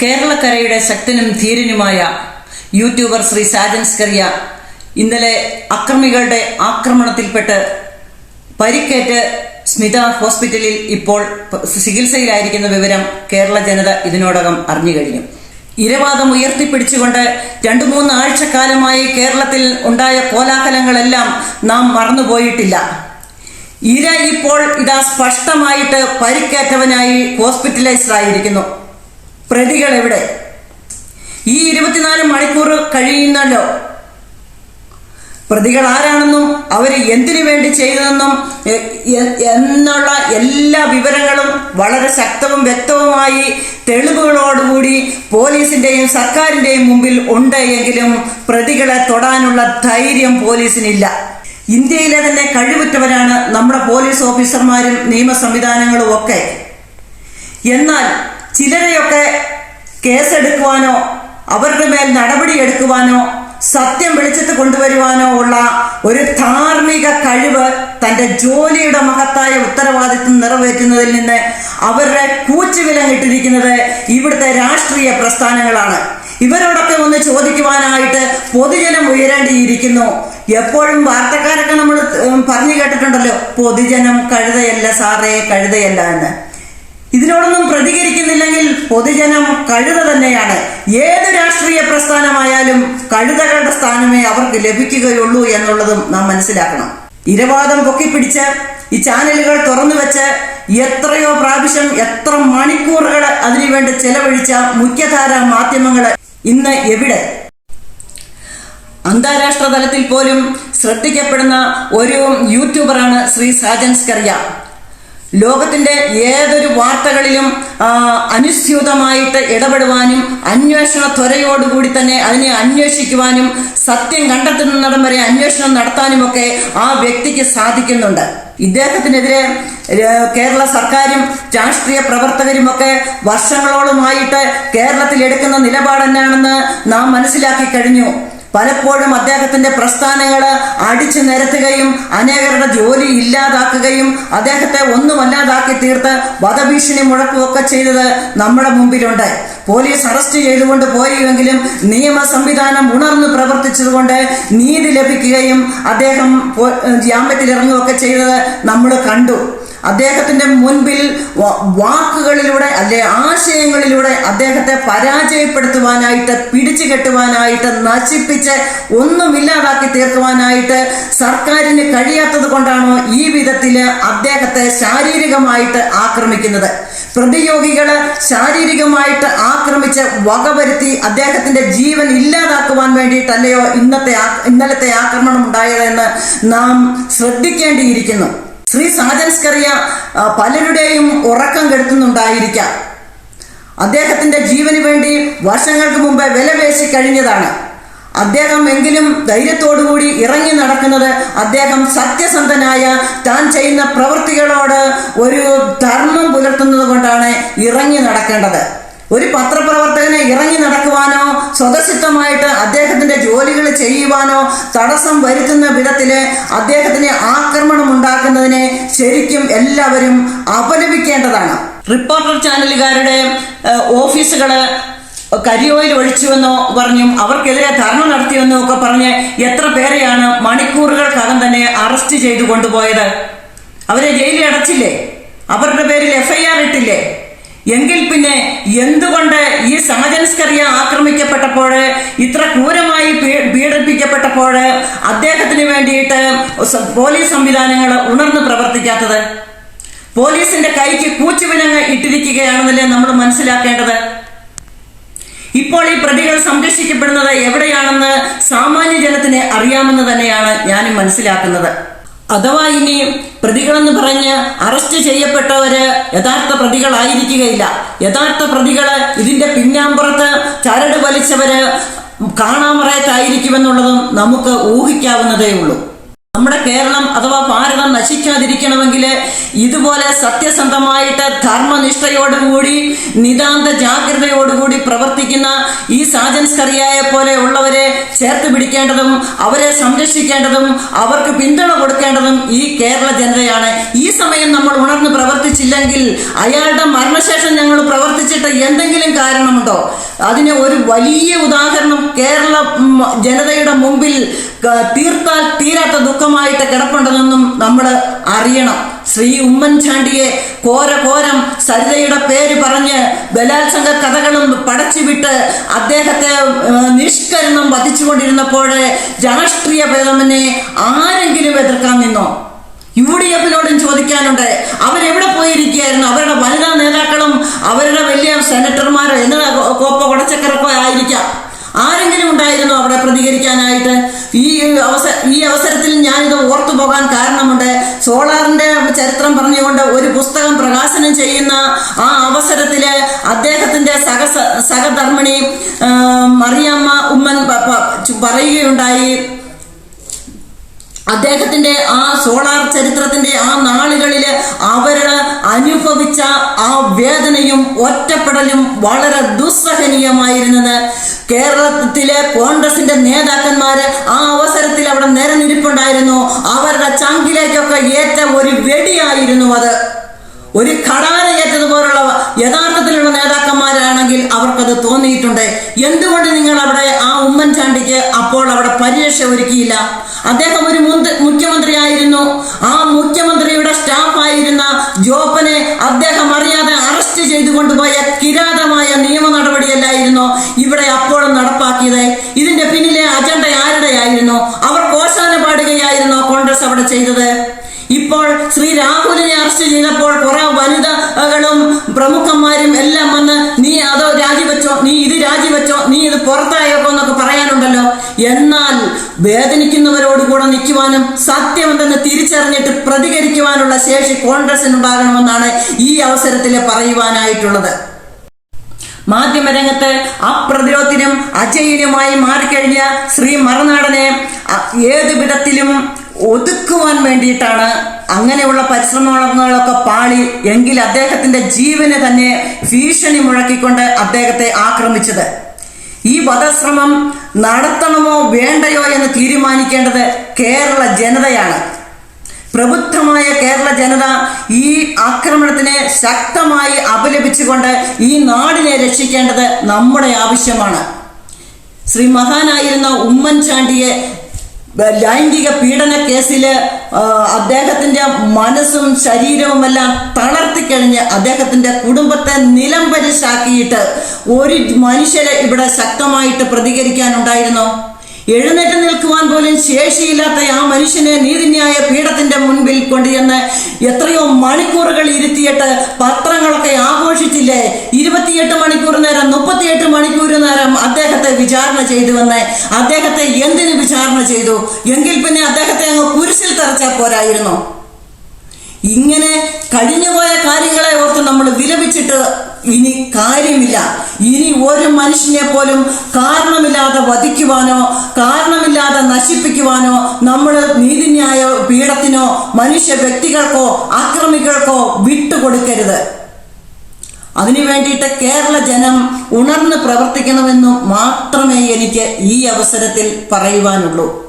കേരളക്കരയുടെ ശക്തനും ധീരനുമായ യൂട്യൂബർ ശ്രീ സാജൻ സ്കറിയ ഇന്നലെ അക്രമികളുടെ ആക്രമണത്തിൽപ്പെട്ട് പരിക്കേറ്റ് സ്മിത ഹോസ്പിറ്റലിൽ ഇപ്പോൾ ചികിത്സയിലായിരിക്കുന്ന വിവരം കേരള ജനത ഇതിനോടകം അറിഞ്ഞു കഴിഞ്ഞു. ഇരവാദം ഉയർത്തിപ്പിടിച്ചുകൊണ്ട് രണ്ടു മൂന്ന് ആഴ്ചക്കാലമായി കേരളത്തിൽ ഉണ്ടായ കോലാഹലങ്ങളെല്ലാം നാം മറന്നുപോയിട്ടില്ല ഇര ഇപ്പോൾ ഇതാ സ്പഷ്ടമായിട്ട് പരിക്കേറ്റവനായി ഹോസ്പിറ്റലൈസ്ഡ് ആയിരിക്കുന്നു. പ്രതികൾ എവിടെ? ഈ ഇരുപത്തിനാല് മണിക്കൂർ കഴിയുന്നല്ലോ. പ്രതികൾ ആരാണെന്നും അവർ എന്തിനു വേണ്ടി ചെയ്തതെന്നും എന്നുള്ള എല്ലാ വിവരങ്ങളും വളരെ ശക്തവും വ്യക്തവുമായി തെളിവുകളോടുകൂടി പോലീസിന്റെയും സർക്കാരിന്റെയും മുമ്പിൽ ഉണ്ട് എങ്കിലും പ്രതികളെ തൊടാനുള്ള ധൈര്യം പോലീസിനില്ല. ഇന്ത്യയിലെ തന്നെ കഴിവുറ്റവരാണ് നമ്മുടെ പോലീസ് ഓഫീസർമാരും നിയമ സംവിധാനങ്ങളും ഒക്കെ. എന്നാൽ ചിലരെയൊക്കെ കേസെടുക്കുവാനോ അവരുടെ മേൽ നടപടി എടുക്കുവാനോ സത്യം വെളിച്ചത്ത് കൊണ്ടുവരുവാനോ ഉള്ള ഒരു ധാർമ്മിക കഴിവ് തന്റെ ജോലിയുടെ മഹത്തായ ഉത്തരവാദിത്വം നിറവേറ്റുന്നതിൽ നിന്ന് അവരുടെ കൂച്ചുവിലങ്ങിട്ടിരിക്കുന്നത് ഇവിടുത്തെ രാഷ്ട്രീയ പ്രസ്ഥാനങ്ങളാണ്. ഇവരോടൊക്കെ ഒന്ന് ചോദിക്കുവാനായിട്ട് പൊതുജനം ഉയരേണ്ടിയിരിക്കുന്നു. എപ്പോഴും വാർത്തക്കാരൊക്കെ നമ്മൾ പറഞ്ഞു കേട്ടിട്ടുണ്ടല്ലോ പൊതുജനം കഴുതയല്ല സാറേ കഴുതയല്ല എന്ന്. ഇതിനോടൊന്നും പ്രതികരിക്കുന്നില്ലെങ്കിൽ പൊതുജനം കഴുത തന്നെയാണ്. ഏത് രാഷ്ട്രീയ പ്രസ്ഥാനമായാലും കഴുതകളുടെ സ്ഥാനമേ അവർക്ക് ലഭിക്കുകയുള്ളൂ എന്നുള്ളതും നാം മനസ്സിലാക്കണം. ഇരവാദം പൊക്കിപ്പിടിച്ച് ഈ ചാനലുകൾ തുറന്നു വെച്ച് എത്രയോ പ്രാവശ്യം എത്ര മണിക്കൂറുകൾ അതിനുവേണ്ടി ചെലവഴിച്ച മുഖ്യധാര മാധ്യമങ്ങൾ ഇന്ന് എവിടെ? അന്താരാഷ്ട്ര തലത്തിൽ പോലും ശ്രദ്ധിക്കപ്പെടുന്ന ഒരു യൂട്യൂബറാണ് ശ്രീ സാജൻ സ്കറിയ. ലോകത്തിന്റെ ഏതൊരു വാർത്തകളിലും അനുസ്യൂതമായിട്ട് ഇടപെടുവാനും അന്വേഷണ ത്വരയോടുകൂടി തന്നെ അതിനെ അന്വേഷിക്കുവാനും സത്യം കണ്ടെത്തുന്നിടം വരെ അന്വേഷണം നടത്താനുമൊക്കെ ആ വ്യക്തിക്ക് സാധിക്കുന്നുണ്ട്. ഇദ്ദേഹത്തിനെതിരെ കേരള സർക്കാരും രാഷ്ട്രീയ പ്രവർത്തകരുമൊക്കെ വർഷങ്ങളോളമായിട്ട് കേരളത്തിൽ എടുക്കുന്ന നിലപാട് എന്നാണെന്ന് നാം മനസ്സിലാക്കി കഴിഞ്ഞു. പലപ്പോഴും അദ്ദേഹത്തിന്റെ പ്രസ്ഥാനങ്ങൾ അടിച്ചു നിരത്തുകയും അനേകരുടെ ജോലി ഇല്ലാതാക്കുകയും അദ്ദേഹത്തെ ഒന്നുമല്ലാതാക്കി തീർത്ത് വധഭീഷണി മുഴക്കുകയൊക്കെ ചെയ്തത് നമ്മുടെ മുമ്പിലുണ്ട്. പോലീസ് അറസ്റ്റ് ചെയ്തുകൊണ്ട് പോയെങ്കിലും നിയമ സംവിധാനം ഉണർന്നു പ്രവർത്തിച്ചതുകൊണ്ട് നീതി ലഭിക്കുകയും അദ്ദേഹം ജാമ്യത്തിലിറങ്ങുകയൊക്കെ ചെയ്തത് നമ്മൾ കണ്ടു. അദ്ദേഹത്തിന്റെ മുൻപിൽ വാക്കുകളിലൂടെ അല്ലെ ആശയങ്ങളിലൂടെ അദ്ദേഹത്തെ പരാജയപ്പെടുത്തുവാനായിട്ട് പിടിച്ചു കെട്ടുവാനായിട്ട് നശിപ്പിച്ച് ഒന്നുമില്ലാതാക്കി തീർക്കുവാനായിട്ട് സർക്കാരിന് കഴിയാത്തത് കൊണ്ടാണോ ഈ വിധത്തിൽ അദ്ദേഹത്തെ ശാരീരികമായിട്ട് ആക്രമിക്കുന്നത്? പ്രതിയോഗികൾ ശാരീരികമായിട്ട് ആക്രമിച്ച് വകവരുത്തി അദ്ദേഹത്തിന്റെ ജീവൻ ഇല്ലാതാക്കുവാൻ വേണ്ടിയിട്ടല്ലയോ ഇന്നത്തെ ഇന്നലത്തെ ആക്രമണം ഉണ്ടായതെന്ന് നാം ശ്രദ്ധിക്കേണ്ടിയിരിക്കുന്നു. ശ്രീ സാജൻസ്കറിയ പലരുടെയും ഉറക്കം കെടുത്തുന്നുണ്ടായിരിക്കാം. അദ്ദേഹത്തിന്റെ ജീവന് വേണ്ടി വർഷങ്ങൾക്ക് മുമ്പ് വിലപേശി കഴിഞ്ഞതാണ്. അദ്ദേഹം എങ്കിലും ധൈര്യത്തോടുകൂടി ഇറങ്ങി നടക്കുന്നത് അദ്ദേഹം സത്യസന്ധനായ താൻ ചെയ്യുന്ന പ്രവൃത്തികളോട് ഒരു ധർമ്മം പുലർത്തുന്നത് കൊണ്ടാണ് ഇറങ്ങി നടക്കേണ്ടത്. ഒരു പത്രപ്രവർത്തകനെ ഇറങ്ങി നടക്കുവാനോ സ്വതസിദ്ധമായിട്ട് അദ്ദേഹത്തിന്റെ ജോലികൾ ചെയ്യുവാനോ തടസ്സം വരുത്തുന്ന വിധത്തിൽ അദ്ദേഹത്തിന് ആക്രമണം ഉണ്ടാക്കുന്നതിനെ ശരിക്കും എല്ലാവരും അപലപിക്കേണ്ടതാണ്. റിപ്പോർട്ടർ ചാനലുകാരുടെ ഓഫീസുകൾ കരിയോയിൽ ഒഴിച്ചുവെന്നോ പറഞ്ഞും അവർക്കെതിരെ ധർണ നടത്തിയെന്നോ ഒക്കെ പറഞ്ഞ് എത്ര പേരെയാണ് മണിക്കൂറുകൾക്കകം തന്നെ അറസ്റ്റ് ചെയ്തു കൊണ്ടുപോയത്? അവരെ ജയിലിൽ അടച്ചില്ലേ? അവരുടെ പേരിൽ എഫ്ഐആർ ഇട്ടില്ലേ? എങ്കിൽ പിന്നെ എന്തുകൊണ്ട് ഈ സമജനസ്കറിയ ആക്രമിക്കപ്പെട്ടപ്പോൾ ഇത്ര ക്രൂരമായി പീഡിപ്പിക്കപ്പെട്ടപ്പോൾ അദ്ദേഹത്തിന് വേണ്ടിയിട്ട് പോലീസ് സംവിധാനങ്ങൾ ഉണർന്നു പ്രവർത്തിക്കാത്തത്? പോലീസിന്റെ കൈക്ക് കൂച്ചുവിലങ്ങ് ഇട്ടിരിക്കുകയാണെന്നല്ലേ നമ്മൾ മനസ്സിലാക്കേണ്ടത്? ഇപ്പോൾ ഈ പ്രതികൾ സംരക്ഷിക്കപ്പെടുന്നത് എവിടെയാണെന്ന് സാമാന്യ ജനത്തിന് അറിയാമെന്ന് തന്നെയാണ് ഞാനും മനസ്സിലാക്കുന്നത്. അഥവാ ഇനി പ്രതികളെന്ന് പറഞ്ഞ് അറസ്റ്റ് ചെയ്യപ്പെട്ടവര് യഥാർത്ഥ പ്രതികളായിരിക്കുകയില്ല. യഥാർത്ഥ പ്രതികൾ ഇതിന്റെ പിന്നാമ്പുറത്ത് ചരട് വലിച്ചവര് കാണാമറയത്തായിരിക്കുമെന്നുള്ളതും നമുക്ക് ഊഹിക്കാവുന്നതേ ഉള്ളൂ നമ്മുടെ കേരളം അഥവാ ഭാരതം നശിക്കാതിരിക്കണമെങ്കിൽ ഇതുപോലെ സത്യസന്ധമായിട്ട് ധർമ്മനിഷ്ഠയോടുകൂടി നിതാന്ത ജാഗ്രതയോടുകൂടി പ്രവർത്തിക്കുന്ന ഈ സാജൻസ് കറിയായ പോലെ ഉള്ളവരെ ചേർത്ത് പിടിക്കേണ്ടതും അവരെ സംരക്ഷിക്കേണ്ടതും അവർക്ക് പിന്തുണ കൊടുക്കേണ്ടതും ഈ കേരള ജനതയാണ്. ഈ സമയം നമ്മൾ ഉണർന്ന് പ്രവർത്തിച്ചില്ലെങ്കിൽ അയാളുടെ മരണശേഷം ഞങ്ങൾ പ്രവർത്തിച്ചിട്ട് എന്തെങ്കിലും കാരണമുണ്ടോ? അതിന് ഒരു വലിയ ഉദാഹരണം കേരള ജനതയുടെ മുമ്പിൽ തീർത്താൽ തീരാത്ത ദുഃഖമായിട്ട് കിടപ്പുണ്ടെന്നും നമ്മൾ അറിയണം. ശ്രീ ഉമ്മൻചാണ്ടിയെ കോര കോരം സരിതയുടെ പേര് പറഞ്ഞ് ബലാത്സംഗ കഥകളും പടച്ചുവിട്ട് അദ്ദേഹത്തെ നിഷ്കരണം വധിച്ചുകൊണ്ടിരുന്നപ്പോൾ രാഷ്ട്രീയ ഭേദമനെ ആരെങ്കിലും എതിർക്കാൻ നിന്നോ? യു ഡി എഫിനോടും ചോദിക്കാനുണ്ട്. അവരെവിടെ പോയിരിക്കുകയായിരുന്നു? അവരുടെ വനിതാ നേതാക്കളും അവരുടെ വലിയ സെനറ്റർമാരോ? എന്ന കോപ്പ കുടച്ചക്കറക്കോ ആയിരിക്കാം. ആരെങ്കിലും ഉണ്ടായിരുന്നു അവിടെ പ്രതികരിക്കാനായിട്ട്? ഈ അവസ ഈ അവസരത്തിൽ ഞാനിത് ഓർത്തു പോകാൻ കാരണമുണ്ട്. സോളാറിന്റെ ചരിത്രം പറഞ്ഞുകൊണ്ട് ഒരു പുസ്തകം പ്രകാശനം ചെയ്യുന്ന ആ അവസരത്തിൽ അദ്ദേഹത്തിന്റെ സഹ സഹധർമ്മിണി മറിയമ്മ ഉമ്മൻ പറയുകയുണ്ടായി. അദ്ദേഹത്തിന്റെ ആ സോളാർ ചരിത്രത്തിന്റെ ആ നാളുകളിൽ അവർ അനുഭവിച്ച ആ വേദനയും ഒറ്റപ്പെടലും വളരെ ദുസ്സഹനീയമായിരുന്നത്. കേരളത്തിലെ കോൺഗ്രസിന്റെ നേതാക്കന്മാര് ആ അവസരത്തിൽ അവിടെ നിരനിരിപ്പുണ്ടായിരുന്നു അവരുടെ ചങ്കിലേക്കൊക്കെ ഏറ്റ ഒരു വെടിയായിരുന്നു അത്. ഒരു ഘടാനയേറ്റതുപോലുള്ള യഥാർത്ഥത്തിലുള്ള നേതാക്കന്മാരാണെങ്കിൽ അവർക്കത് തോന്നിയിട്ടുണ്ട്. എന്തുകൊണ്ട് നിങ്ങൾ അവിടെ ആ ഉമ്മൻചാണ്ടിക്ക് അപ്പോൾ അവിടെ പരിരക്ഷ ഒരുക്കിയില്ല? അദ്ദേഹം ഒരു മുഖ്യമന്ത്രി മുഖ്യമന്ത്രിയായിരുന്നു. ആ മുഖ്യമന്ത്രിയുടെ സ്റ്റാഫായിരുന്ന ജോപ്പനെ അദ്ദേഹം അറിയാതെ അറസ്റ്റ് ചെയ്തു കൊണ്ടുപോയ കിരാതമായ നിയമ നടപടിയല്ലായിരുന്നു ഇവിടെ അപ്പോഴും നടപ്പാക്കിയത്. ഇതിന്റെ പിന്നിലെ അജണ്ട ആരുടെയായിരുന്നു അവർ കോശാന പാടുകയായിരുന്നോ കോൺഗ്രസ് അവിടെ ചെയ്തത്? ഇപ്പോൾ ശ്രീ രാഹുലിനെ അറസ്റ്റ് ചെയ്തപ്പോൾ കുറെ വനിതകളും പ്രമുഖന്മാരും എല്ലാം വന്ന് നീ അതോ രാജിവെച്ചോ? നീ ഇത് രാജിവെച്ചോ? നീ ഇത് പുറത്തായപ്പോ എന്നൊക്കെ പറയാനുണ്ടല്ലോ. എന്നാൽ വേദനിക്കുന്നവരോട് കൂടെ നിൽക്കുവാനും സത്യമെന്തെന്ന് തിരിച്ചറിഞ്ഞിട്ട് പ്രതികരിക്കുവാനുള്ള ശേഷി കോൺഗ്രസിന് കോൺഗ്രസിനുണ്ടാകണമെന്നാണ് ഈ അവസരത്തിൽ പറയുവാനായിട്ടുള്ളത്. മാധ്യമരംഗത്ത് അപ്രതിരോധത്തിനും അജയിനുമായി മാറിക്കഴിഞ്ഞ ശ്രീ മറനാടനെ ഏതുവിധത്തിലും ഏത് വിധത്തിലും ഒതുക്കുവാൻ വേണ്ടിയിട്ടാണ് അങ്ങനെയുള്ള പരിശ്രമങ്ങളൊക്കെ പാളി എങ്കിൽ അദ്ദേഹത്തിന്റെ ജീവന് തന്നെ ഭീഷണി മുഴക്കിക്കൊണ്ട് അദ്ദേഹത്തെ ആക്രമിച്ചത്. ഈ വധശ്രമം നടത്തണമോ വേണ്ടയോ എന്ന് തീരുമാനിക്കേണ്ടത് കേരള ജനതയാണ്. പ്രബുദ്ധമായ കേരള ജനത ഈ ആക്രമണത്തിനെ ശക്തമായി അപലപിച്ചുകൊണ്ട് ഈ നാടിനെ രക്ഷിക്കേണ്ടത് നമ്മുടെ ആവശ്യമാണ്. ശ്രീ മഹാനായിരുന്ന ഉമ്മൻചാണ്ടിയെ ലൈംഗിക പീഡന കേസിൽ അദ്ദേഹത്തിന്റെ മനസ്സും ശരീരവുമെല്ലാം തളർത്തിക്കഴിഞ്ഞ് അദ്ദേഹത്തിന്റെ കുടുംബത്തെ നിലംപരിശാക്കിയിട്ട് ഒരു മനുഷ്യരെ ഇവിടെ ശക്തമായിട്ട് പ്രതികരിക്കാനുണ്ടായിരുന്നോ. എഴുന്നേറ്റ് നിൽക്കുവാൻ പോലും ശേഷിയില്ലാത്ത ആ മനുഷ്യനെ നീതിന്യായ പീഠത്തിന്റെ മുൻപിൽ കൊണ്ടുചെന്ന് എത്രയോ മണിക്കൂറുകൾ ഇരുത്തിയിട്ട് പത്രങ്ങളൊക്കെ ആഘോഷിച്ചില്ലേ? ഇരുപത്തിയെട്ട് മണിക്കൂർ നേരം മുപ്പത്തിയെട്ട് മണിക്കൂർ നേരം അദ്ദേഹത്തെ വിചാരണ ചെയ്തുവെന്ന് അദ്ദേഹത്തെ എന്തിനു വിചാരണ ചെയ്തു? എങ്കിൽ പിന്നെ അദ്ദേഹത്തെ അങ്ങ് കുരിശിൽ തറച്ചാൽ പോരായിരുന്നോ. ഇങ്ങനെ കഴിഞ്ഞുപോയ കാര്യങ്ങളെ ഓർത്ത് നമ്മൾ വിലപിച്ചിട്ട് ഇനി കാര്യമില്ല. ഇനി ഒരു മനുഷ്യനെ പോലും കാരണമില്ലാതെ വധിക്കുവാനോ കാരണമില്ലാതെ നശിപ്പിക്കുവാനോ നമ്മൾ നീതിന്യായ പീഠത്തിനോ മനുഷ്യ വ്യക്തികൾക്കോ അക്രമികൾക്കോ വിട്ടുകൊടുക്കരുത്. അതിനു വേണ്ടിയിട്ട് കേരള ജനം ഉണർന്ന് പ്രവർത്തിക്കണമെന്നു മാത്രമേ എനിക്ക് ഈ അവസരത്തിൽ പറയുവാനുള്ളൂ.